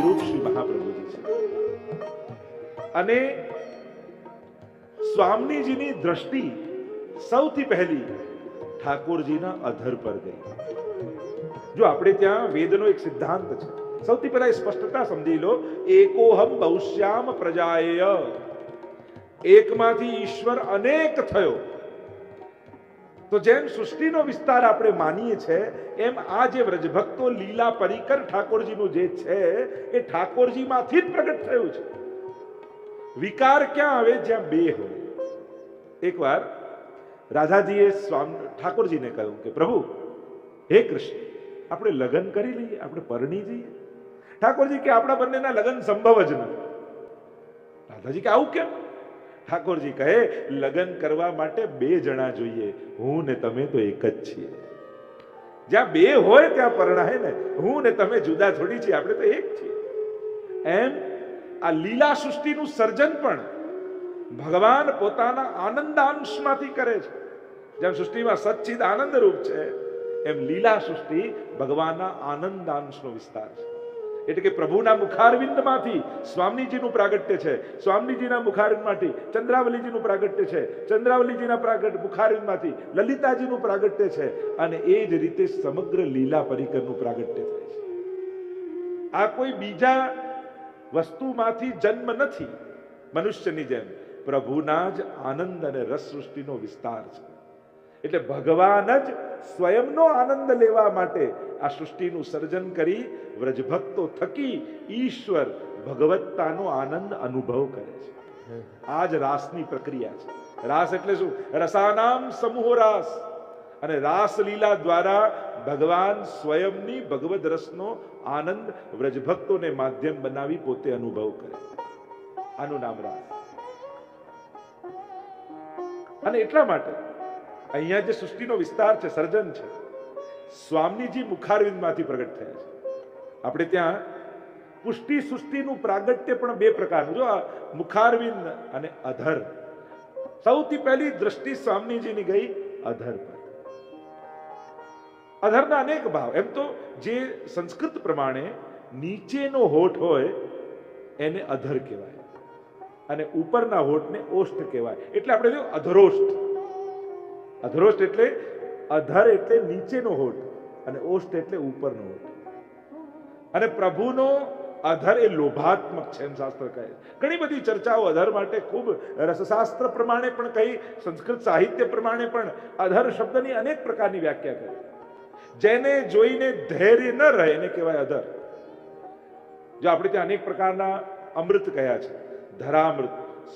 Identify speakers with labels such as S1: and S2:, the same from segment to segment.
S1: વિરૂપ શ્રી મહાપ્રભુજી છે. અને સ્વામીજીની દ્રષ્ટિ સૌથી પહેલી ઠાકોરજીના અધર પર ગઈ. જો આપણે ત્યાં વેદનો એક સિદ્ધાંત છે, સૌથી પહેલા સ્પષ્ટતા સમજી લો, એકોહમ બહુશ્યામ પ્રજાય એકમાંથી ઈશ્વર અનેક થયો. તો જેમ સૃષ્ટિનો વિસ્તાર આપણે માનીએ છીએ એમ આ જે વ્રજભક્તો લીલા પરિકર ઠાકોરજીનું જે છે, એ ઠાકોરજીમાંથી જ પ્રગટ થયું છે. વિકાર ક્યાં આવે? જ્યાં બે હોય. એકવાર રાધાજીએ સ્વામી, ઠાકોરજીને કહ્યું કે, પ્રભુ, હે કૃષ્ણ, આપણે લગ્ન કરી લઈએ, આપણે પરણી જઈએ. ઠાકોરજી કે, આપણા બંનેના લગ્ન સંભવ જ નથી. રાધાજી કે, આવું કેમ? ઠાકોરજી કહે, લગ્ન કરવા માટે બે જણા જોઈએ. હું ને તમે તો એક જ છીએ. જ્યાં બે હોય ત્યાં પરણાય ને, હું ને તમે જુદા થોડી છીએ, આપણે તો એક છીએ. એમ આ લીલા સૃષ્ટિનું સર્જન પણ ભગવાન પોતાના આનંદાંશમાંથી કરે છે. જેમ સૃષ્ટિમાં સચ્ચિદ આનંદ રૂપ છે, એમ લીલા સૃષ્ટિ ભગવાનના આનંદાંશનો વિસ્તાર છે. એટલે કે પ્રભુના મુખારવિંદમાંથી સ્વામીજીનું પ્રાગટ્ય છે. સ્વામીજીના મુખારવિંદમાંથી ચંદ્રાવલીજીનું પ્રાગટ્ય છે. ચંદ્રાવલીજીના પ્રાગટ મુખારવિંદમાંથી લલિતાજીનું પ્રાગટ્ય છે. અને એ જ રીતે સમગ્ર લીલા પરિકરનું પ્રાગટ્ય થાય છે. આ કોઈ બીજા વસ્તુમાંથી જન્મ નથી મનુષ્યની જેમ. પ્રભુના જ આનંદ અને રસ સૃષ્ટિનો વિસ્તાર છે. એટલે ભગવાન જ સ્વયંનો આનંદ લેવા માટે આ સૃષ્ટિનું સર્જન કરી વ્રજભક્તો થકી ઈશ્વર ભગવત્તાનો આનંદ અનુભવ કરે છે. આ જ રાસની પ્રક્રિયા છે. રાસ એટલે શું? રસાનામ સમૂહ રાસ. અને રાસલીલા દ્વારા ભગવાન સ્વયંની ભગવદ રસનો આનંદ વ્રજભક્તોને માધ્યમ બનાવી પોતે અનુભવ કરે. આનું નામ રાસ. અને એટલા માટે અહીંયા જે સૃષ્ટિનો વિસ્તાર છે, સર્જન છે, સ્વામીજી મુખારવિંદમાંથી પ્રગટ થયા છે. આપણે ત્યાં પુષ્ટિ સૃષ્ટિનું પ્રાગટ્ય પણ બે પ્રકારનું જો મુખારવિંદ અને અધર. સૌથી પહેલી દ્રષ્ટિ સ્વામીજીની ગઈ અધર પર. અધરના અનેક ભાવ. એમ તો જે સંસ્કૃત પ્રમાણે નીચેનો હોઠ હોય, એને અધર કહેવાય. અને ઉપરના હોઠને ઓષ્ઠ કહેવાય. એટલે આપણે જો અધરોષ્ઠ અધરોષ્ઠ એટલે અધર એટલે નીચેનો હોઠ અને ઓષ્ઠ એટલે ઉપરનો હોઠ. અને પ્રભુનો અધર એ લોભાત્મક છે એમ શાસ્ત્ર કહે ઘણી બધી ચર્ચાઓ અધર માટે ખૂબ રસશાસ્ત્ર પ્રમાણે પણ કહી, સંસ્કૃત સાહિત્ય પ્રમાણે પણ અધર શબ્દની અનેક પ્રકારની વ્યાખ્યા કરી. જેને જોઈને ધૈર્ય ન રહે એને કહેવાય અધર. જો આપણે ત્યાં અનેક પ્રકારના અમૃત કયા છે. ધરામૃત,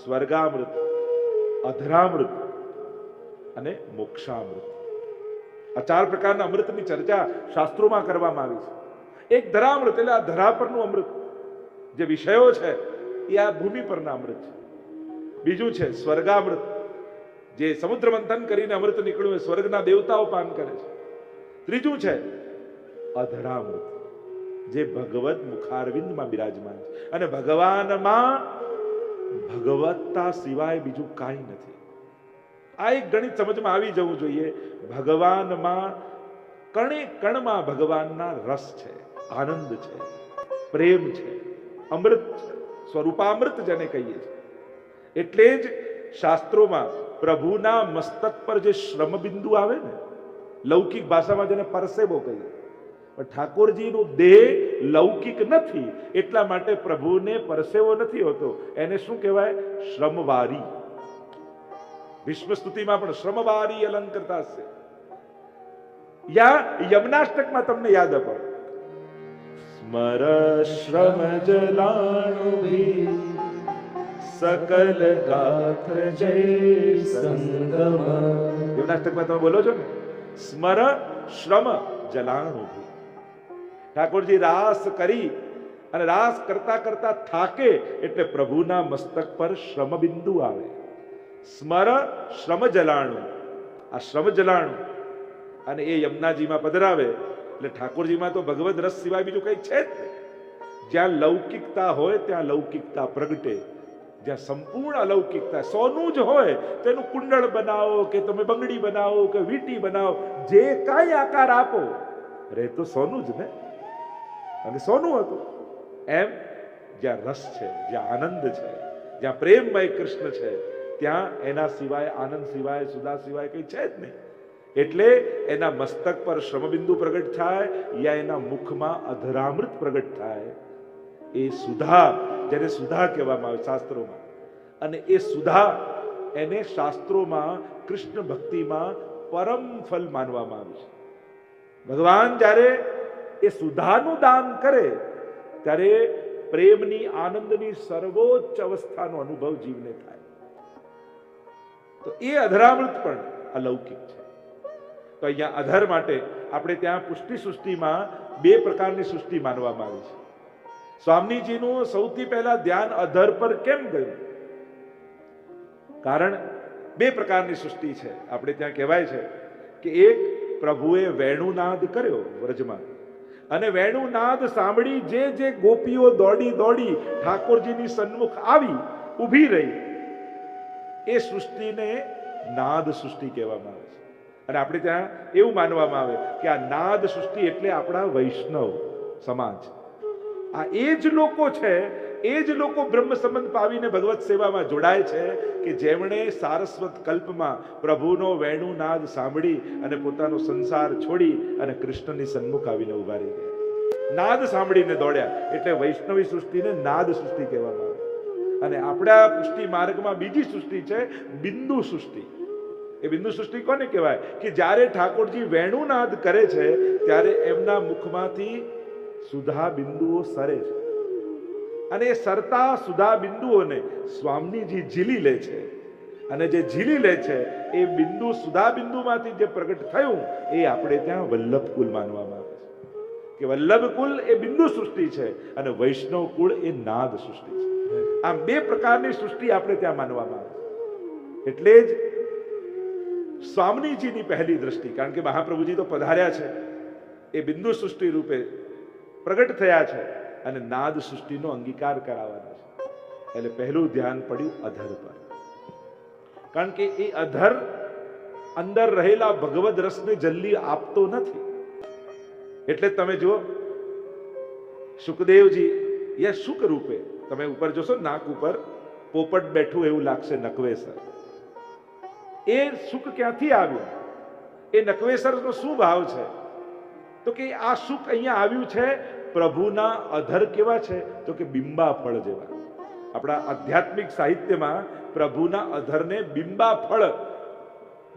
S1: સ્વર્ગામૃત, અધરામૃત અને મોક્ષામૃત. આ ચાર પ્રકારના અમૃતની ચર્ચા શાસ્ત્રોમાં કરવામાં આવી છે. એક ધરામૃત, એટલે આ ધરા પરનું અમૃત. જે વિષયો છે, એ આ ભૂમિ પરના અમૃત છે. બીજું છે સ્વર્ગામૃત. જે સમુદ્ર મંથન કરીને અમૃત નીકળ્યું, એ સ્વર્ગના દેવતાઓ પાન કરે છે. ત્રીજું છે અધરામૃત, જે ભગવત મુખારવિંદમાં બિરાજમાન છે. અને ભગવાનમાં ભગવત્તા સિવાય બીજું કાંઈ નથી. આ એક ગણિત સમજમાં આવી જવું જોઈએ. ભગવાનમાં, કણે કણમાં ભગવાનના રસ છે, આનંદ છે, પ્રેમ છે, અમૃત સ્વરૂપામૃત જેને કહીએ છીએ. એટલે જ શાસ્ત્રોમાં પ્રભુના મસ્તક પર જે શ્રમ બિંદુ આવે ને, લૌકિક ભાષામાં જેને પરસેવો કહીએ. પણ ઠાકોરજીનું દેહ લૌકિક નથી, એટલા માટે પ્રભુને પરસેવો નથી હોતો. એને શું કહેવાય? શ્રમવારી. વિશ્વ સ્તુતિમાં પણ શ્રમવારી અલંકૃતા છે યા યમનાષ્ટકમાં તમને યાદ અપાવ સ્મર શ્રમ જલાણુભી સકલ ગાત્ર જય સંગમ. યમનાષ્ટકમાં તમે બોલો છો ને? સ્મર શ્રમ જલાણુભી ઠાકોરજી રાસ કરી અને રાસ કરતા કરતા થાકે એટલે પ્રભુના મસ્તક પર શ્રમ બિંદુ આવે. સ્મર શ્રમ જલાણું આ શ્રમ જલાણું અને એ યમુનાજીમાં પધરાવે એટલે ઠાકોરજીમાં તો ભગવદ રસ સિવાય બીજું કંઈ છે જ જ્યાં લૌકિકતા હોય ત્યાં લૌકિકતા પ્રગટે. જ્યાં સંપૂર્ણ અલૌકિકતા સોનું જ હોય તેનું કુંડળ બનાવો કે તમે બંગડી બનાવો કે વીટી બનાવો, જે કાંઈ આકાર આપો રે તો સોનું જ ને? અને સોનું હતું. એમ જ્યાં રસ છે, જ્યાં આનંદ છે, જ્યાં પ્રેમમય કૃષ્ણ છે ત્યાં એના સિવાય, આનંદ સિવાય સુધા સિવાય કંઈ છે જ નહીં. એટલે એના મસ્તક પર શ્રમબિંદુ પ્રગટ થાય યા એના મુખમાં અધરામૃત પ્રગટ થાય, એ સુધા, જેને સુધા કહેવામાં આવે શાસ્ત્રોમાં. અને એ સુધા એને શાસ્ત્રોમાં, કૃષ્ણ ભક્તિમાં પરમ ફલ માનવામાં આવે છે. ભગવાન જ્યારે એ સુધાનું દાન કરે, ત્યારે પ્રેમની, આનંદની સર્વોચ્ચ અવસ્થાનો અનુભવ જીવને થાય. તો એ અધરામૃત પણ અલૌકિક છે. તો અહીંયા અધર માટે આપણે ત્યાં પુષ્ટિ સૃષ્ટિમાં બે પ્રકારની સૃષ્ટિ માનવામાં આવી છે. સ્વામીજીનું સૌથી પહેલા ધ્યાન અધર પર કેમ ગયું? કારણ બે પ્રકારની સૃષ્ટિ છે. આપણે ત્યાં કહેવાય છે કે એક પ્રભુએ વેણુનાદ કર્યો વ્રજમાં અને વેણુનાદ સાંભળી જે જે ગોપીઓ દોડી દોડી ઠાકોરજીની સન્મુખ આવી ઊભી રહી. એ સૃષ્ટિને નાદ સૃષ્ટિ કહેવામાં આવે છે. અને આપણે ત્યાં એવું માનવામાં આવે કે આ નાદ સૃષ્ટિ એટલે આપણા વૈષ્ણવ સમાજ. આ એ જ લોકો છે, એ જ લોકો બ્રહ્મ સંબંધ પાવીને ભગવત સેવામાં જોડાય છે કે જેમણે સારસ્વત કલ્પમાં પ્રભુનો વેણુ નાદ સાંભળી અને પોતાનો સંસાર છોડી અને કૃષ્ણની સન્મુખ આવીને ઊભા રહી ગયા. નાદ સાંભળીને દોડ્યા એટલે વૈષ્ણવી સૃષ્ટિને નાદ સૃષ્ટિ કહેવામાં આવે. અને આપણા પુષ્ટિ માર્ગમાં બીજી સૃષ્ટિ છે, બિંદુ સૃષ્ટિ. એ બિંદુ સૃષ્ટિ કોને કહેવાય? કે જ્યારે ઠાકોરજી વેણુનાદ કરે છે, ત્યારે એમના મુખમાંથી સુધા બિંદુઓ સરે છે. અને એ સરતા સુધા બિંદુઓને સ્વામીજી ઝીલી લે છે. અને જે ઝીલી લે છે, એ બિંદુ સુધા બિંદુમાંથી જે પ્રગટ થયું, એ આપણે ત્યાં વલ્લભ કુલ માનવામાં આવે છે. કે વલ્લભ કુલ એ બિંદુ સૃષ્ટિ છે અને વૈષ્ણવ કુળ એ નાદ સૃષ્ટિ છે. આમ બે પ્રકારની સૃષ્ટિ આપણે ત્યાં માનવામાં આવે એટલે જ સ્વામીજીની પહેલી દ્રષ્ટિ, કારણ કે મહાપ્રભુજી તો પધાર્યા છે, એ બિંદુ સૃષ્ટિ રૂપે પ્રગટ થયા છે અને નાદ સૃષ્ટિનો અંગીકાર કરાવવાનો છે. એટલે પહેલું ધ્યાન પડ્યું અધર પર. કારણ કે એ અધર અંદર રહેલા ભગવદ રસને જલ્દી આપતો નથી. એટલે તમે જુઓ, સુખદેવજી યા સુખ રૂપે તમે ઉપર જોશો, નાક ઉપર પોપટ બેઠું એવું લાગશે નકવેસર એ સુખ ક્યાંથી આવ્યું? એ નકવેસરનો શું ભાવ છે? તો કે આ સુખ અહીંયા આવ્યું છે, પ્રભુના અધર કેવા છે? તો કે બિંબા ફળ જેવા. આપણા આધ્યાત્મિક સાહિત્યમાં પ્રભુના અધરને બિંબા ફળ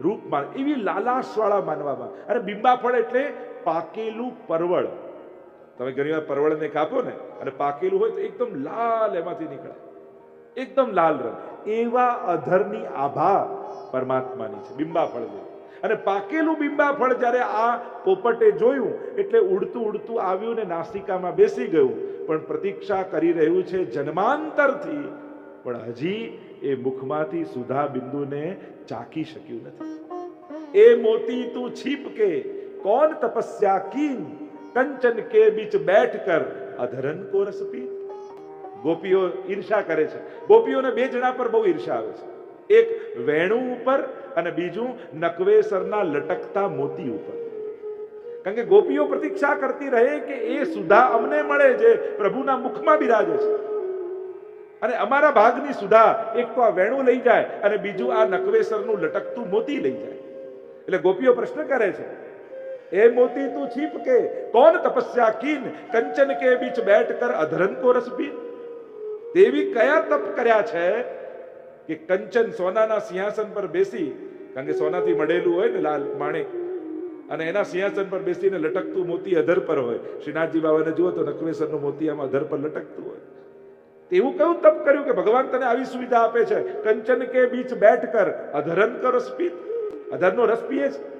S1: રૂપમાં, એવી લાલાશવાળા માનવામાં. અને બિંબા ફળ એટલે પાકેલું પરવળ. તમે ઘણી વાર પરવળને કાપો ને અને પાકેલું હોય તો એકદમ લાલ એમાંથી નીકળે. એકદમ લાલ રંગ. એવા અધરની આભા પરમાત્માની છે. બિંબા ફળ જેવી. અને પાકેલું બિંબા ફળ જ્યારે આ પોપટે જોયું, એટલે ઉડતું ઉડતું આવ્યું ને નાસિકામાં બેસી ગયું. પણ પ્રતીક્ષા કરી રહ્યું છે જન્માંતરથી. પણ હજી એ મુખમાંથી સુધા બિંદુને ચાકી શક્યું નથી. એ મોતી તું છીપ કે કોણ તપસ્યા કીન? કંચન કે બીચ બેઠ કર અધરન કો રસ પી ગોપીઓ ઈર્ષા કરે છે. ગોપીઓને બે જણા પર બહુ ઈર્ષા આવે છે. એક વેણુ ઉપર અને બીજું નકવેસરના લટકતા મોતી ઉપર. કારણ કે ગોપીઓ પ્રતીક્ષા કરતી રહે કે એ સુધા અમને મળે જે પ્રભુના મુખમાં બિરાજે છે. અને અમારા ભાગની સુધા એક તો આ વેણું લઈ જાય અને બીજું આ નકવેસરનું લટકતું મોતી લઈ જાય. એટલે ગોપીઓ પ્રશ્ન કરે છે એ મોતી તું છીપ કે? कौन તપસ્યા કીન? કંચન કે બીચ બેઠ કર को रस પીન દેવી કયા તપ કર્યા છે કે કંચન સોનાના સિંહાસન પર બેસી, કારણ કે સોનાથી મડેલું હોય ને લાલ માણેક, અને એના સિંહાસન પર બેસીને લટકતું મોતી અધર પર હોય. શ્રીનાથજી બાબાને જુઓ તો નકવેસરનું મોતી આમ અધર પર લટકતું હોય. તેવું કયું તપ કર્યું કે ભગવાન તને આવી સુવિધા આપે છે? કંચન કે બીચ બેઠ કર અધરન કર રસ પીત અધરનો રસ પીએ છે?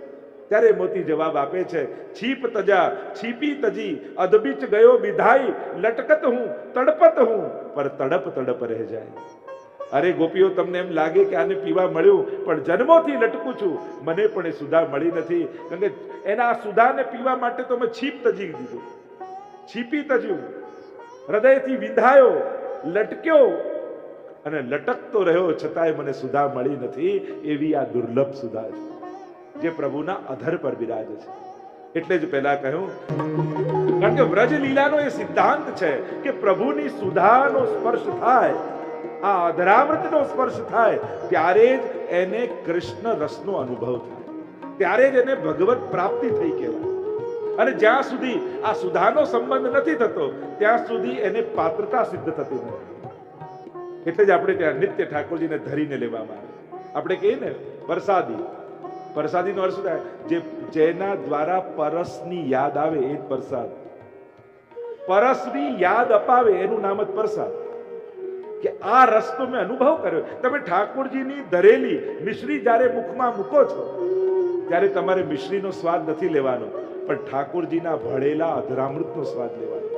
S1: ત્યારે મોતી જવાબ આપે છે, છીપ તજા, છીપી તજી, અધબીચ ગયો વિધાઈ લટકત હું, તડપત હું. પર તડપ તડપ રહે જાય. અરે ગોપીઓ, તમને એમ લાગે કે આને પીવા મળ્યું, પણ જન્મોથી લટકું છું. મને પણ એ સુધા મળી નથી. કારણ કે એના સુધાને પીવા માટે તો મેં છીપ તજી દીધું. છીપી તજ્યું. હૃદયથી વિંધાયો, લટક્યો. અને લટકતો રહ્યો, છતાંય મને સુધા મળી નથી. એવી આ દુર્લભ સુધા છે. જે પ્રભુના અધર પર બિરાજે છે. એટલે જ પહેલા કહ્યું, કારણ કે વ્રજ લીલાનો એ સિદ્ધાંત છે કે પ્રભુની સુધાનો સ્પર્શ થાય, આ અધરામૃતનો સ્પર્શ થાય, ત્યારે જ એને કૃષ્ણ રસનો અનુભવ થાય. ત્યારે જ એને ભગવત પ્રાપ્તિ થઈ કહેવાય. અને જ્યાં સુધી આ સુધાનો સંબંધ નથી થતો, ત્યાં સુધી એને પાત્રતા સિદ્ધ થતી નથી. એટલે જ આપણે ત્યાં નિત્ય ઠાકોરજીને ધરીને લેવામાં આવે. આપણે કહીએ ને પ્રસાદી પ્રસાદીનો અર્થ શું થાય? જે જેના દ્વારા પરસની યાદ આવે એ જ પ્રસાદ. પરસની યાદ અપાવે એનું નામ જ પ્રસાદ. કે આ રસનો મેં અનુભવ કર્યો. તમે ઠાકોરજીની ધરેલી મિશ્રી જ્યારે મુખમાં મૂકો છો, ત્યારે તમારે મિશ્રીનો સ્વાદ નથી લેવાનો, પણ ઠાકોરજીના ભળેલા અધરામૃતનો સ્વાદ લેવાનો.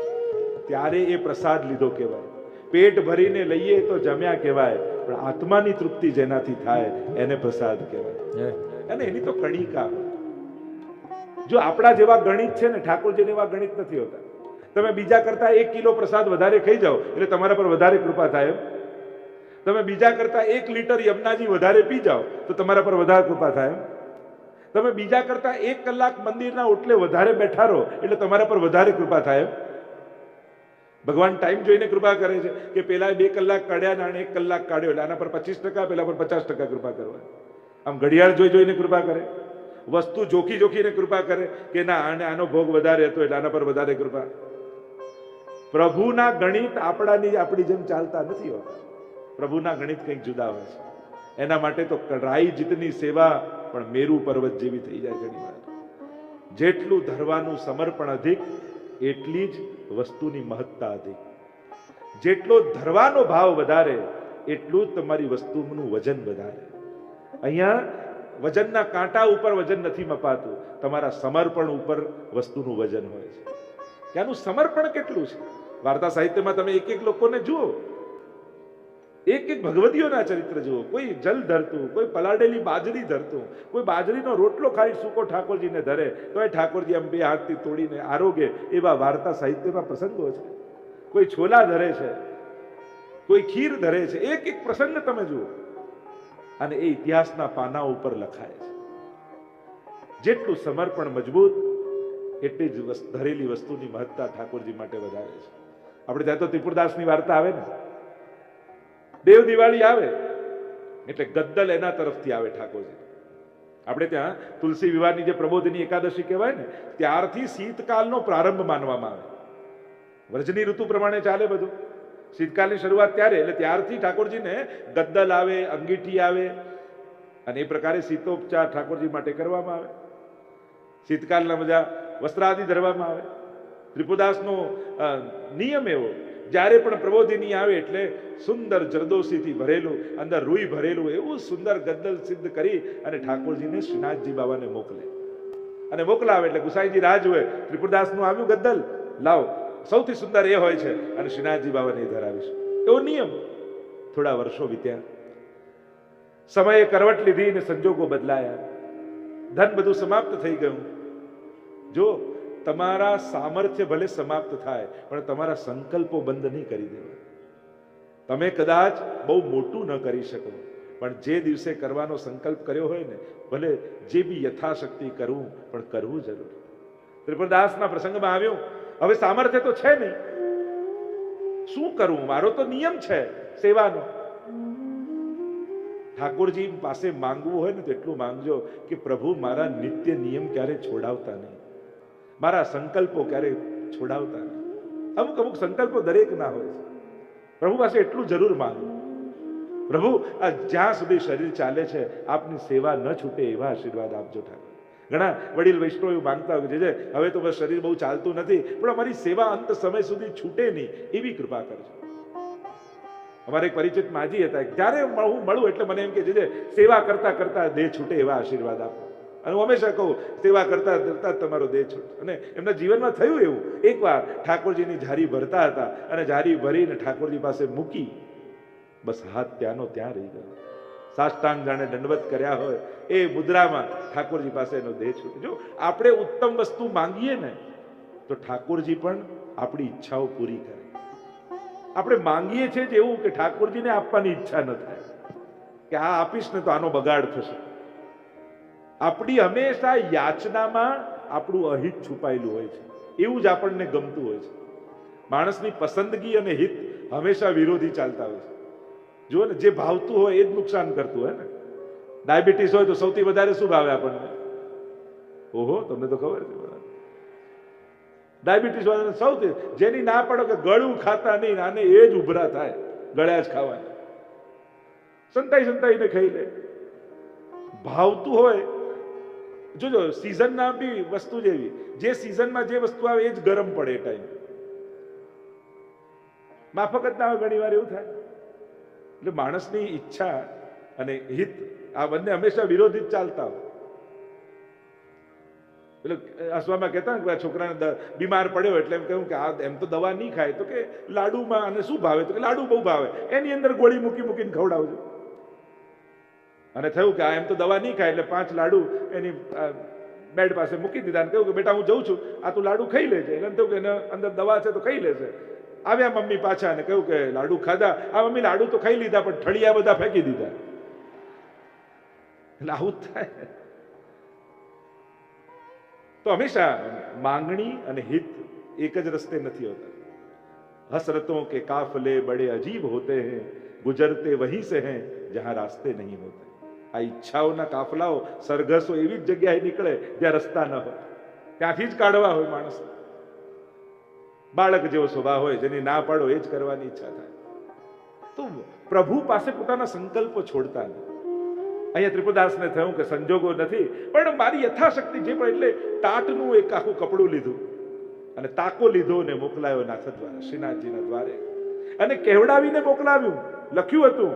S1: ત્યારે એ પ્રસાદ લીધો કહેવાય. પેટ ભરીને લઈએ તો જમ્યા કહેવાય, પણ આત્માની તૃપ્તિ જેનાથી થાય, એને પ્રસાદ કહેવાય. અને એની તો કણિકા. જો આપણા જેવા ગણિત છે ને ઠાકોરજીને એવા ગણિત નથી હોતા. તમે બીજા કરતા એક કિલો પ્રસાદ વધારે ખાઈ જાઓ, એટલે તમારા પર વધારે કૃપા થાય તમે બીજા કરતા એક લીટર યમુનાજી વધારે પી જાઓ, તો તમારા પર વધારે કૃપા થાય તમે બીજા કરતા એક કલાક મંદિરના ઓટલે વધારે બેઠા રહો, એટલે તમારા પર વધારે કૃપા થાય ભગવાન ટાઈમ જોઈને કૃપા કરે છે કે પેલા બે કલાક કાઢ્યા ને એક કલાક કાઢ્યો, એટલે આના પર પચીસ ટકા, પેલા પર પચાસ ટકા કૃપા કરવા. આમ ઘડિયાળ જોઈ જોઈને કૃપા કરે. વસ્તુ જોખી જોખીને કૃપા કરે કે ના, આને આનો ભોગ વધારે હતો એટલે આના પર વધારે કૃપા. પ્રભુના ગણિત આપણાની આપણી જેમ ચાલતા નથી હોતા. પ્રભુના ગણિત કંઈક જુદા હોય છે. એના માટે તો કઢાઈ જીતની સેવા પણ મેરુ પર્વત જેવી થઈ જાય ઘણી વાર. જેટલું ધરવાનું સમર્પણ અધિક, એટલી જ વસ્તુની મહત્તા અધિક. જેટલો ધરવાનો ભાવ વધારે, એટલું જ તમારી વસ્તુનું વજન વધારે. અહીંયા વજનના કાંટા ઉપર વજન નથી મપાતું. તમારા સમર્પણ ઉપર વસ્તુનું વજન હોય છે. ત્યાંનું સમર્પણ કેટલું છે? વાર્તા સાહિત્યમાં તમે એક એક લોકોને જુઓ. એક એક ભગવતીઓના ચરિત્ર જુઓ. કોઈ જલ ધરતું, કોઈ પલાળેલી બાજરી ધરતું, કોઈ બાજરીનો રોટલો ખાઈ સૂકો ઠાકોરજીને ધરે, તો એ ઠાકોરજી આમ બે હાથથી તોડીને આરોગે એવા વાર્તા સાહિત્યમાં પ્રસંગો છે. કોઈ છોલા ધરે છે, કોઈ ખીર ધરે છે. એક એક પ્રસંગ તમે જુઓ. અને એ ઇતિહાસના પાના ઉપર લખાય છે. જેટલું સમર્પણ મજબૂત, એટલી જ ધરેલી વસ્તુની મહત્તા ઠાકોરજી માટે વધારે છે. આપણે ત્યાં તો ત્રિપુરદાસની વાર્તા આવે ને. દેવ દિવાળી આવે, એટલે ગદ્દલ એના તરફથી આવે ઠાકોરજી. આપણે ત્યાં તુલસી વિવાહની જે પ્રબોધની એકાદશી કહેવાય ને, ત્યારથી શીતકાલનો પ્રારંભ માનવામાં આવે. વ્રજની ઋતુ પ્રમાણે ચાલે બધું. શીતકાલની શરૂઆત ત્યારે, એટલે ત્યારથી ઠાકોરજીને ગદ્દલ આવે, અંગીઠી આવે, અને એ પ્રકારે શીતોપચાર ઠાકોરજી માટે કરવામાં આવે. શીતકાળના બધા વસ્ત્રાદિ ધરવામાં આવે. ત્રિપુદાસનો નિયમ એવો, જ્યારે પણ પ્રબોધિની આવે એટલે સુંદર જરદોશીથી ભરેલું, અંદર રૂઈ ભરેલું, એવું સુંદર ગદ્દલ સિદ્ધ કરી અને ઠાકોરજીને શ્રીનાથજી બાબાને મોકલે. અને મોકલાવે એટલે ગુસાઈજી રાહ હોય ત્રિપુરદાસનું આવ્યું ગદ્દલ, લાવ. સૌથી સુંદર એ હોય છે, અને શ્રીનાથજી બાબાને ધરાવીશ એવો નિયમ થોડા વર્ષો વીત્યા. સમયે કરવટ લીધી અને સંજોગો બદલાયા. ધન બધું સમાપ્ત થઈ ગયું. જો તમારા સામર્થ્ય ભલે સમાપ્ત થાય, પણ તમારા સંકલ્પો બંધ નહીં કરી દેવા. તમે કદાચ બહુ મોટું ન કરી શકો, પણ જે દિવસે કરવાનો સંકલ્પ કર્યો હોય ને, ભલે જે બી યથાશક્તિ કરવું પણ કરવું જરૂર. ત્રિપુરદાસના પ્રસંગમાં આવ્યું હવે સામર્થ્ય તો છે નહીં. શું કરવું મારો તો નિયમ છે સેવાનો. ઠાકોરજી પાસે માંગવું હોય ને તો એટલું માંગજો કે પ્રભુ મારા નિત્ય નિયમ ક્યારે છોડાવતા નહીં. મારા સંકલ્પો ક્યારે છોડાવતા નહીં. અમુક અમુક સંકલ્પો દરેક ના હોય પ્રભુ પાસે એટલું જરૂર માંગો. પ્રભુ, આ જ્યાં સુધી શરીર ચાલે છે, આપની સેવા ન છૂટે એવા આશીર્વાદ આપજો ઠાકોર ઘણા વડીલ વૈષ્ણવ એવું માંગતા હોય છે હવે તો બસ શરીર બહુ ચાલતું નથી, પણ અમારી સેવા અંત સમય સુધી છૂટે નહીં, એવી કૃપા કરજો અમારે એક પરિચિત માજી હતા જ્યારે હું મળું એટલે મને એમ કે જે સેવા કરતા કરતા દેહ છૂટે એવા આશીર્વાદ આપો. અને હું હંમેશા કહું, સેવા કરતા કરતા તમારો દેહ છૂટ. અને એમના જીવનમાં થયું એવું. એકવાર ઠાકોરજીની જારી ભરતા હતા અને જારી ભરીને ઠાકોરજી પાસે મૂકી. બસ હાથ ત્યાંનો ત્યાં રહી ગયો. સાષ્ટાંગ જાણે દંડવત કર્યા હોય, એ મુદ્રામાં ઠાકોરજી પાસે એનો દેહ છૂટે જો આપણે ઉત્તમ વસ્તુ માંગીએ ને, તો ઠાકોરજી પણ આપણી ઈચ્છાઓ પૂરી કરે. આપણે માંગીએ છીએ જ એવું કે ઠાકોરજીને આપવાની ઈચ્છા ન થાય. કે આ આપીશ ને તો આનો બગાડ થશે. આપણી હંમેશા યાચનામાં આપણું અહિત છુપાયેલું હોય છે. એવું જ આપણને ગમતું હોય છે. માણસની પસંદગી અને હિત હંમેશા વિરોધી ચાલતા હોય છે. જુઓ ને, જે ભાવતું હોય એ જ નુકસાન કરતું હોય ને. ડાયાબિટીસ હોય તો સૌથી વધારે શું ભાવે આપણને? ઓહો, તમને તો ખબર છે, બરાબર. ડાયાબિટીસ વાળાને સૌથી, જેની ના પડો કે ગળું ખાતા નહીં, આને એ જ ઉભરા થાય, ગળ્યા જ ખાવાના સંતાઈ સંતાઈને ખાઈ લે. ભાવતું હોય, જોજો સિઝનના બી વસ્તુ જેવી જે સિઝનમાં જે વસ્તુ આવે એ જ ગરમ પડે ટાઈમ માફક જ ના આવે ઘણી વાર એવું થાય. એટલે માણસની ઈચ્છા અને હિત આ બંને હંમેશા વિરોધી ચાલતા હોય. એટલે અસવામાં કહેતા ને છોકરાને બીમાર પડ્યો એટલે એમ કહ્યું કે આ એમ તો દવા નહીં ખાય તો કે લાડુમાં અને શું ભાવે તો કે લાડુ બહુ ભાવે. એની અંદર ગોળી મૂકી મૂકીને ખવડાવજો. અને થયું કે આ એમ તો દવા નહીં ખાય એટલે પાંચ લાડુ એની બેડ પાસે મૂકી દીધા અને કહ્યું કે બેટા હું જઉં છું, આ તું લાડુ ખાઈ લેજે. એટલે થયું કે એના અંદર દવા છે તો ખાઈ લેશે આવ્યા મમ્મી પાછા અને કહ્યું કે લાડુ ખાધા. આ મમ્મી લાડુ તો ખાઈ લીધા, પણ ઠળિયા બધા ફેંકી દીધા. એટલે આવું થાય. તો હંમેશા માંગણી અને હિત એક જ રસ્તે નથી હોતા. હસરતો કે કાફલે બડે અજીબ હોતે હૈ, ગુજરતે વહી સે હૈ જ્યાં રાસ્તે નહીં હોતે. આ ઈચ્છાઓના કાફલાઓ, સરઘસો એવી જ જગ્યાએ નીકળે જ્યાં રસ્તા ન હોય ત્યાંથી જ કાઢવા હોય માણસને. બાળક જેવો સ્વભાવ હોય, જેની ના પાડો એ જ કરવાની ઈચ્છા થાય. તો પ્રભુ પાસે પોતાના સંકલ્પો છોડતા નહીં. અહીંયા ત્રિપુદાસને થયું કે સંજોગો નથી, પણ મારી યથાશક્તિ જે પણ એટલે તાટનું એક આખું કપડું લીધું. અને તાકો લીધો ને મોકલાયો નાથ દ્વારા, શ્રીનાથજીના દ્વારે. અને કેવડાવીને મોકલાવ્યું. લખ્યું હતું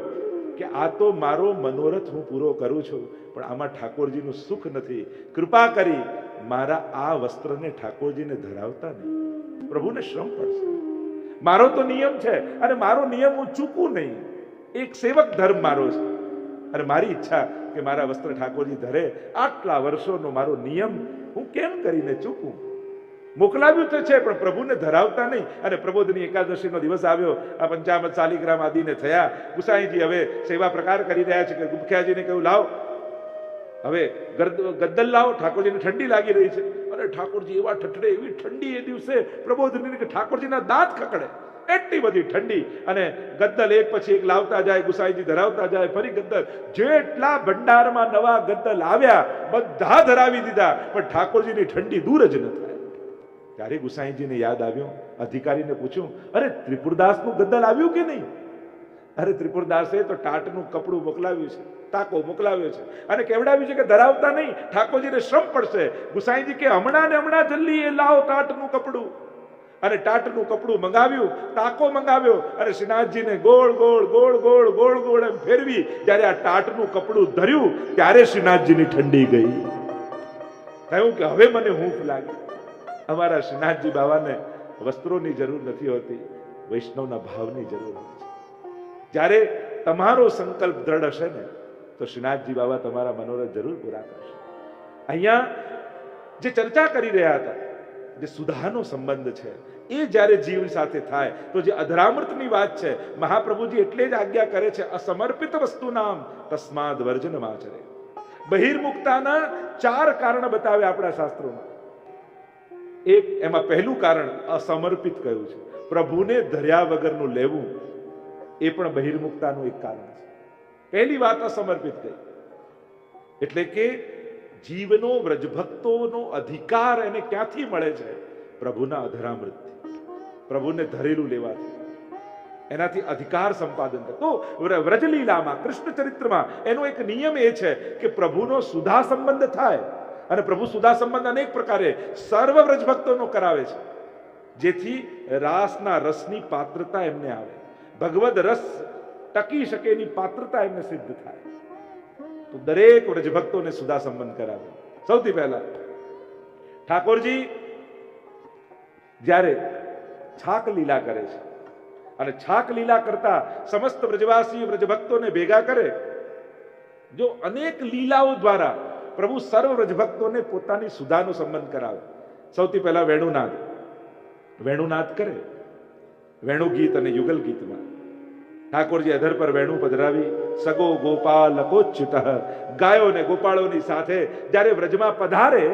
S1: કે, આ તો મારો મનોરથ હું પૂરો કરું છું, પણ આમાં ઠાકોરજીનું સુખ નથી. કૃપા કરી મારા આ વસ્ત્રને ઠાકોરજીને ધરાવતા નહીં. પ્રભુને શ્રમ પડશે. મારો તો નિયમ છે, અને મારો નિયમ હું ચૂકું નહીં. એક સેવક ધર્મ મારો છે. અને મારી ઈચ્છા કે મારા વસ્ત્ર ઠાકોરજી ધરે, આટલા વર્ષોનો મારો નિયમ હું કેમ કરીને ચૂકું? મોકલાવ્યું તો છે, પણ પ્રભુને ધરાવતા નહીં. અને પ્રબોધની એકાદશીનો દિવસ આવ્યો. આ પંચામત શાલિગ્રામ આદિને થયા. ગુસાઈજી હવે સેવા પ્રકાર કરી રહ્યા છે કે ગુમખ્યાજીને કહ્યું, લાવ હવે ગરદ- ગદ્દલ લાવો ઠાકોરજીને ઠંડી લાગી રહી છે. અને ઠાકોરજી, એવા ઠઠડે, એવી ઠંડી એ દિવસે પ્રબોધની કે ઠાકોરજીના દાંત ખકડે. એટલી બધી ઠંડી. અને ગદ્દલ એક પછી એક લાવતા જાય, ગુસાઈજી ધરાવતા જાય, ફરી ગદ્દલ. જેટલા ભંડારમાં નવા ગદ્દલ આવ્યા, બધા ધરાવી દીધા, પણ ઠાકોરજીની ઠંડી દૂર જ ન થાય. ત્યારે ગુસાઈજીને યાદ આવ્યું, અધિકારીને પૂછ્યું, અરે ત્રિપુરદાસનું ગદ્દલ આવ્યું કે નહીં? અરે ત્રિપુરદાસે તો ટાટનું કપડું મોકલાવ્યું છે. તાકો મોકલાવ્યો છે. અને કેવડાવ્યું છે કે ધરાવતા નહીં, ઠાકોરજીને શ્રમ પડશે. ગુસાઈજી કે હમણાં ને હમણાં જલ્દી એ લાવો ટાટનું કપડું. અને ટાટનું કપડું મંગાવ્યું તાકો મંગાવ્યો, અને શ્રીનાથજીને ગોળ ગોળ ગોળ ગોળ ગોળ ગોળ એમ ફેરવી જ્યારે આ ટાટનું કપડું ધર્યું, ત્યારે શ્રીનાથજીની ઠંડી ગઈ. થયું કે હવે મને હૂંફ લાગી. અમારા શ્રીનાથજી બાબાને વસ્ત્રોની જરૂર નથી હોતી, વૈષ્ણવના ભાવની જરૂર હોય છે. જ્યારે તમારો સંકલ્પ દ્રઢ હશે ને તો શ્રીનાથજી બાબા તમારા મનોરથ જરૂર પૂરા કરશે. અહીંયા જે ચર્ચા કરી રહ્યા હતા, જે સુધાનો સંબંધ છે, એ જ્યારે જીવ સાથે થાય, તો જે અધરામૃતની વાત છે, મહાપ્રભુજી એટલે જ આજ્ઞા કરે છે, અસમર્પિત વસ્તુ નામ, તસ્માદ વર્જન આચરે બહિર્મુક્તાના ચાર કારણ બતાવે આપણા શાસ્ત્રોમાં. એક, એમાં પહેલું કારણ અસમર્પિત કહ્યું છે. પ્રભુને ધર્યા વગરનું લેવું, એ પણ બહિર્મુક્તાનું એક કારણ છે. પહેલી વાત સમર્પિત ગઈ એટલે કે જીવનો, વ્રજભક્તોનો અધિકાર એને ક્યાંથી મળે છે? પ્રભુના અધરામૃતથી. પ્રભુને ધરેલું લેવાથી. એનાથી અધિકાર સંપાદન થતો વ્રજલીલામાં કૃષ્ણ ચરિત્રમાં એનો એક નિયમ એ છે કે પ્રભુનો સુધા સંબંધ થાય અને પ્રભુ સુધા સંબંધ અનેક પ્રકારે સર્વ વ્રજભક્તોનો કરાવે છે. જેથી રાસના રસની પાત્રતા એમને આવે. ભગવદ રસ ટકી શકે એની પાત્રતા એમને સિદ્ધ થાય. તો દરેક વ્રજભક્તોને સુધા સંબંધ કરાવે. સૌથી પહેલા, ઠાકોરજી જ્યારે છાક લીલા કરે છે અને છાક લીલા કરતા સમસ્ત વ્રજવાસી વ્રજભક્તોને ભેગા કરે, જો અનેક લીલાઓ દ્વારા પ્રભુ સર્વ વ્રજભક્તોને પોતાની સુધાનો સંબંધ કરાવે. સૌથી પહેલા વેણુનાદ. વેણુનાદ કરે. વેણુ ગીત અને યુગલ ગીતમાં ઠાકોરજી અધર પર વેણું પધરાવી, સગો ગોપાલ લકોચ્યુત ગાયો ને ગોપાળોની સાથે જ્યારે વ્રજમાં પધારે,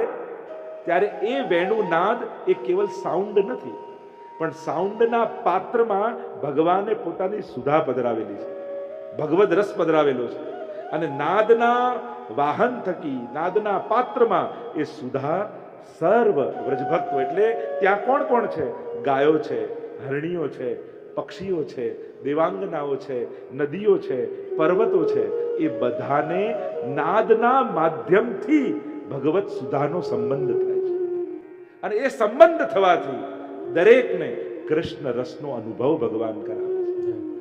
S1: ત્યારે એ વેણુ નાદ એ કેવલ સાઉન્ડ નથી, પણ સાઉન્ડના પાત્રમાં ભગવાને પોતાની સુધા પધરાવેલી છે, ભગવદ રસ પધરાવેલો છે, અને નાદના વાહન થકી, નાદના પાત્રમાં એ સુધા સર્વ વ્રજભક્તો, એટલે ત્યાં કોણ કોણ છે? ગાયો છે, હરણીઓ છે પક્ષીઓ છે, દેવાંગનાઓ છે, નદીઓ છે, પર્વતો છે, એ બધાને નાદના માધ્યમથી ભગવત સુધાનો સંબંધ થાય છે. અને એ સંબંધ થવાથી દરેકને કૃષ્ણ રસનો અનુભવ ભગવાન કરાવે છે.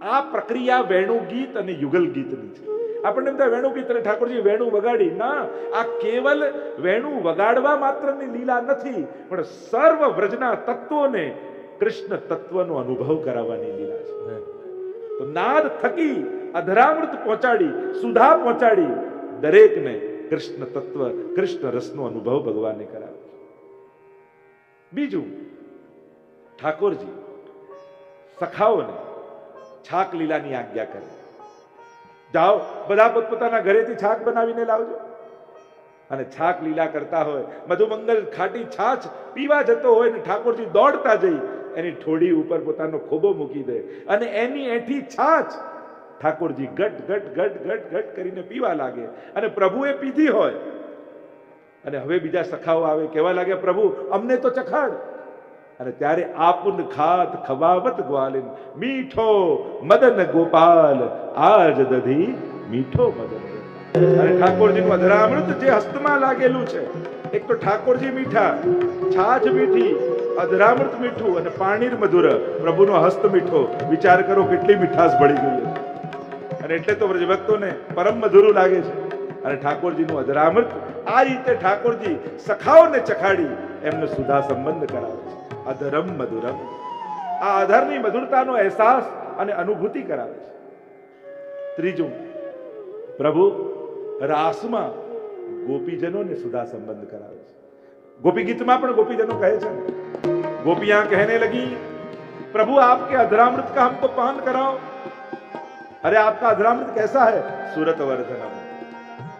S1: આ પ્રક્રિયા વેણુ ગીત અને યુગલ ગીતની છે. આપણને એમ થાય વેણુ ગીત અને ઠાકોરજી વેણુ વગાડી. ના, આ કેવલ વેણુ વગાડવા માત્રની લીલા નથી, પણ સર્વ વ્રજના તત્વોને કૃષ્ણ તત્વનો અનુભવ કરાવવાની લીલા છે. તો નાદ થકી અધરામૃત પહોંચાડી સુધા પહોંચાડી દરેકને કૃષ્ણ તત્વ કૃષ્ણ રસનો અનુભવ ભગવાને કરાવ્યો. બીજું ઠાકોરજી સખાઓને છાક લીલાની આજ્ઞા કરે. જાઓ બધા પોતપોતાના ઘરેથી છાક બનાવીને લાવજો. અને છાક લીલા કરતા હોય મધુમંગલ ખાટી છાછ પીવા જતો હોય ને ઠાકોરજી દોડતા જઈ એની ઠોડી ઉપર પોતાનો ખોબો મૂકી દે. અને એની એઠી છાછ ઠાકોરજી ગટ ગટ ગટ ગટ ગટ કરીને પીવા લાગે. અને પ્રભુએ પીધી હોય. અને હવે બીજા સખાઓ આવે કહેવા લાગે પ્રભુ, અમને તો ચખાડ. અને ત્યારે આપુન ખાત ખવાવત ગ્વાલિન. મીઠો મદન ગોપાલ, આજ દધી મીઠો મદન અને ઠાકોરજીનું અધરામૃત જે હસ્તમાં લાગેલું છે, એક તો ઠાકોરજી મીઠા છાછ મીઠી અધરામૃત મીઠું અને પાણીર મધુર પ્રભુનો હસ્ત મીઠો. વિચાર કરો કેટલી મીઠાશ ભળી ગઈ છે. અને એટલે તો વ્રજભક્તોને પરમ મધુરું લાગે છે. અને ઠાકોરજીનું અધરામૃત આ રીતે ઠાકોરજી સખાઓને ચખાડી એમને સુધા સંબંધ કરાવે છે. અધરમ મધુરમ. આ અધરની મધુરતાનો અહેસાસ અને અનુભૂતિ કરાવે છે. ત્રીજું, પ્રભુ રાસમાં ગોપીજનોને સુધા સંબંધ કરાવે છે. ગોપી ગીતમાં પણ ગોપીજનો કહે છે गोपियां कहने लगी प्रभु आपके अधरामृत का हमको पान कराओ अरे आपका अधरामृत कैसा है सूरत वर्धनम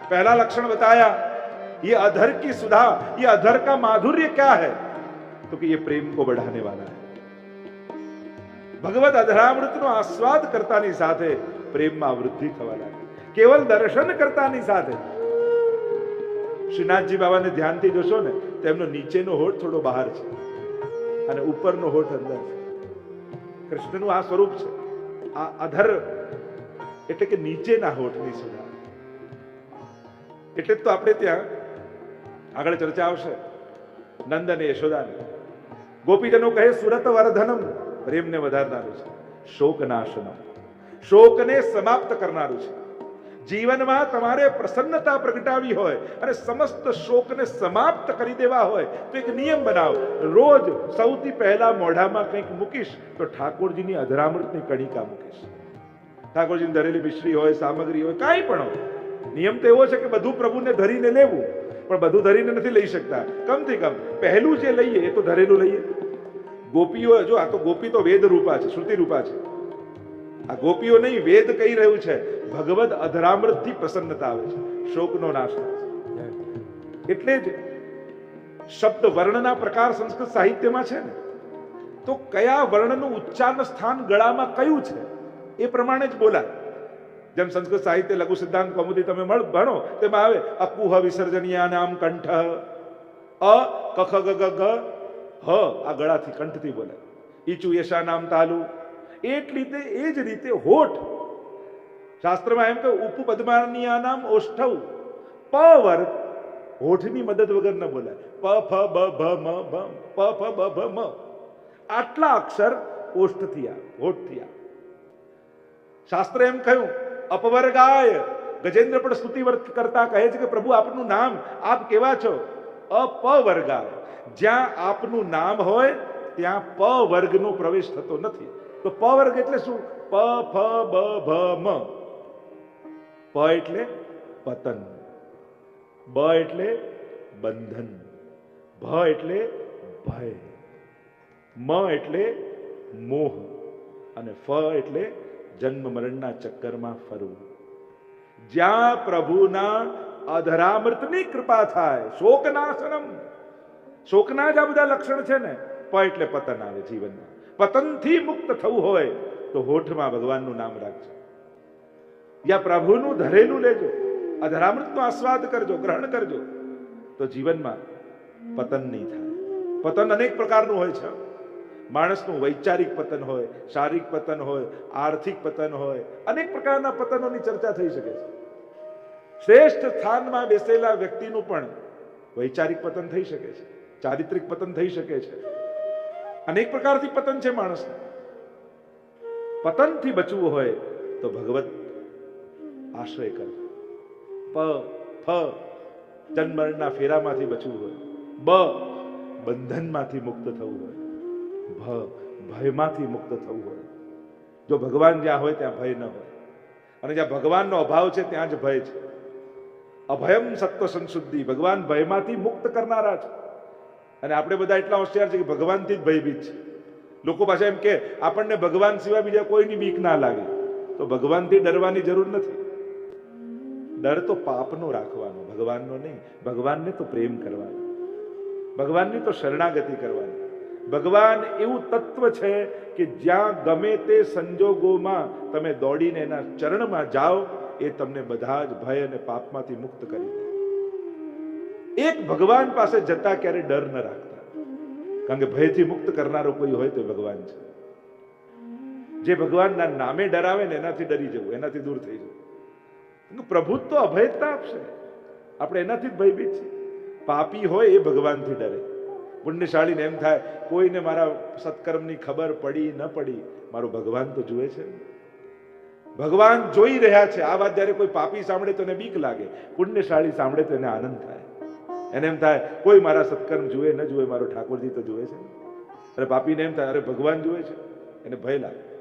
S1: पहला लक्षण बताया ये अधर की सुधा ये अधर का माधुर्य क्या है तो कि ये प्रेम को बढ़ाने वाला है ભગવત અધરામૃતનો આસ્વાદ કરતાની સાથે પ્રેમમાં વૃદ્ધિ થવા લાગી કેવલ દર્શન કરતાની સાથે શ્રીનાથજી બાબાને ધ્યાનથી જોશો ને તો એમનો નીચેનો હોઠ થોડો બહાર છે અને ઉપરનો હોઠ અંદર. છે કૃષ્ણનું આ સ્વરૂપ છે. આ અધર એટલે કે નીચેના હોઠની સુધા એટલે જ તો આપણે ત્યાં આગળ ચર્ચા આવશે. નંદ અને યશોદાની. ગોપીજનો કહે, સુરત વર્ધનમ પ્રેમને વધારનારું છે. શોકનાશનમ. શોકને સમાપ્ત કરનારું છે. જીવનમાં તમારે પ્રસન્નતા પ્રગટાવી હોય અને સમસ્ત શોકને સમાપ્ત કરી દેવા હોય તો એક નિયમ બનાવો. રોજ સૌથી પહેલા મોઢામાં કંઈક મૂકીશ તો ઠાકોરજીની અધરામૃતની કણિકા મૂકીશ. ઠાકોરજીની ધરેલી મિશ્રી હોય, સામગ્રી હોય, કાંઈ પણ હોય. નિયમ તો એવો છે કે બધું પ્રભુને ધરીને લેવું, પણ બધું ધરીને નથી લઈ શકતા. કમથી કમ પહેલું જે લઈએ એ તો ધરેલું લઈએ. ગોપીઓ, જો આ તો ગોપી તો વેદ રૂપા છે શ્રુતિ રૂપા છે. આ ગોપીઓ નહીં, વેદ કહી રહ્યું છે, ભગવદ અધરામૃતથી પ્રસન્નતા આવે છે. શોકનો નાશ થાય એટલે જ શબ્દ વર્ણના પ્રકાર સંસ્કૃત સાહિત્યમાં છે ને, તો કયા વર્ણનું ઉચ્ચારણ સ્થાન ગળામાં કયું છે, એ પ્રમાણે જ બોલાય. જેમ સંસ્કૃત સાહિત્ય લઘુ સિદ્ધાંત કૌમુદી તમે મળ, ભણો, તેમાં આવે, અકુહ વિસર્જનીયા નામ કંઠ, અ, કખ, ગ ગ હ, આ ગળાથી કંઠથી બોલે ઈચુ યશા નામ તાલુ એટલી રીતે એ જ રીતે હોઠ. શાસ્ત્રમાં એમ કે ઉપુ પદ્માનિયા નામ ઓષ્ઠવ પ વર્ગ હોઠની મદદ વગર ન બોલાય. પ, ફ, બ, ભ, મ, ભ પ, ફ, બ, ભ, મ. આટલા અક્ષર ઓષ્ઠથી થયા હોઠથી થયા. શાસ્ત્ર એમ કહ્યું, અપવર્ગાય. ગજેન્દ્ર પણ સ્તુતિ કરતા કહે છે કે, પ્રભુ, આપનું નામ આપ કેવા છો? અપવર્ગાય. જ્યાં આપનું નામ હોય ત્યાં પ વર્ગનો પ્રવેશ થતો નથી. તો પ વર્ગ એટલે શું? પ, ફ, બ ભ મ. પ એટલે પતન. બ એટલે બંધન. ભ એટલે ભય. મ એટલે મોહ. અને ફ એટલે જન્મ મરણના ચક્કરમાં ફરવું. જ્યાં પ્રભુના અધરામૃતની કૃપા થાય, શોકનાશનમ. શોકના જ આ બધા લક્ષણ છે ને? પ એટલે પતન આવે જીવનમાં. પતનથી મુક્ત થવું હોય તો હોઠમાં ભગવાનનું નામ રાખજો. યા પ્રભુનું ધરેલું લેજો. અધરામૃતનો આસ્વાદ કરજો, ગ્રહણ કરજો. તો જીવનમાં પતન નહીં થાય. પતન અનેક પ્રકારનું હોય છે. માણસનું વૈચારિક પતન હોય, શારીરિક પતન હોય, આર્થિક પતન હોય, અનેક પ્રકારના પતનોની ચર્ચા થઈ શકે છે. શ્રેષ્ઠ સ્થાનમાં બેસેલા વ્યક્તિનું પણ વૈચારિક પતન થઈ શકે છે, ચારિત્રિક પતન થઈ શકે છે. અનેક પ્રકારથી પતન છે માણસનું. પતનથી બચવું હોય તો ભગવત આશ્રય કર. પ, ફ, જન્મરણના ફેરામાંથી બચવું હોય. બ, બંધનમાંથી મુક્ત થવું હોય. ભ, ભયમાંથી મુક્ત થવું હોય. જો ભગવાન જ્યાં હોય ત્યાં ભય ન હોય. અને જ્યાં ભગવાનનો અભાવ છે ત્યાં જ ભય છે. અભયમ સત્વ સંશુદ્ધિ. ભગવાન ભયમાંથી મુક્ત કરનારા છે. અને આપણે બધા એટલા હોશિયાર છે કે ભગવાનથી જ ભયભીત છે. લોકો પાછા એમ કે, આપણને ભગવાન સિવાય બીજા કોઈની બીક ના લાગે. તો ભગવાનથી ડરવાની જરૂર નથી. ડર તો પાપનો રાખવાનો, ભગવાનનો નહીં. ભગવાનને તો પ્રેમ કરવાનો. ભગવાનની તો શરણાગતિ કરવાની. ભગવાન એવું તત્વ છે કે જ્યાં ગમે તે સંજોગોમાં તમે દોડીને એના ચરણમાં જાઓ, એ તમને બધા જ ભય અને પાપમાંથી મુક્ત કરી દે. એક ભગવાન પાસે જતા ક્યારે ડર ન રાખતા. કારણ કે ભયથી મુક્ત કરનારો કોઈ હોય તો ભગવાન છે. જે ભગવાનના નામે ડરાવે ને એનાથી ડરી જવું, એનાથી દૂર થઈ જવું. પ્રભુ તો અભયતા આપશે આપણે એનાથી જ ભયભીત છીએ. પાપી હોય એ ભગવાનથી ડરે. પુણ્યશાળીને એમ થાય, કોઈને મારા સત્કર્મની ખબર પડી ન પડી, મારો ભગવાન તો જુએ છે. ભગવાન જોઈ રહ્યા છે. આ વાત જ્યારે કોઈ પાપી સાંભળે તો એને બીક લાગે. પુણ્યશાળી સાંભળે તો એને આનંદ થાય. એને એમ થાય, કોઈ મારા સત્કર્મ જુએ, ન જુએ, મારો ઠાકોરજી તો જુએ છે. અને પાપીને એમ થાય, અરે ભગવાન જુએ છે. એને ભય લાગે.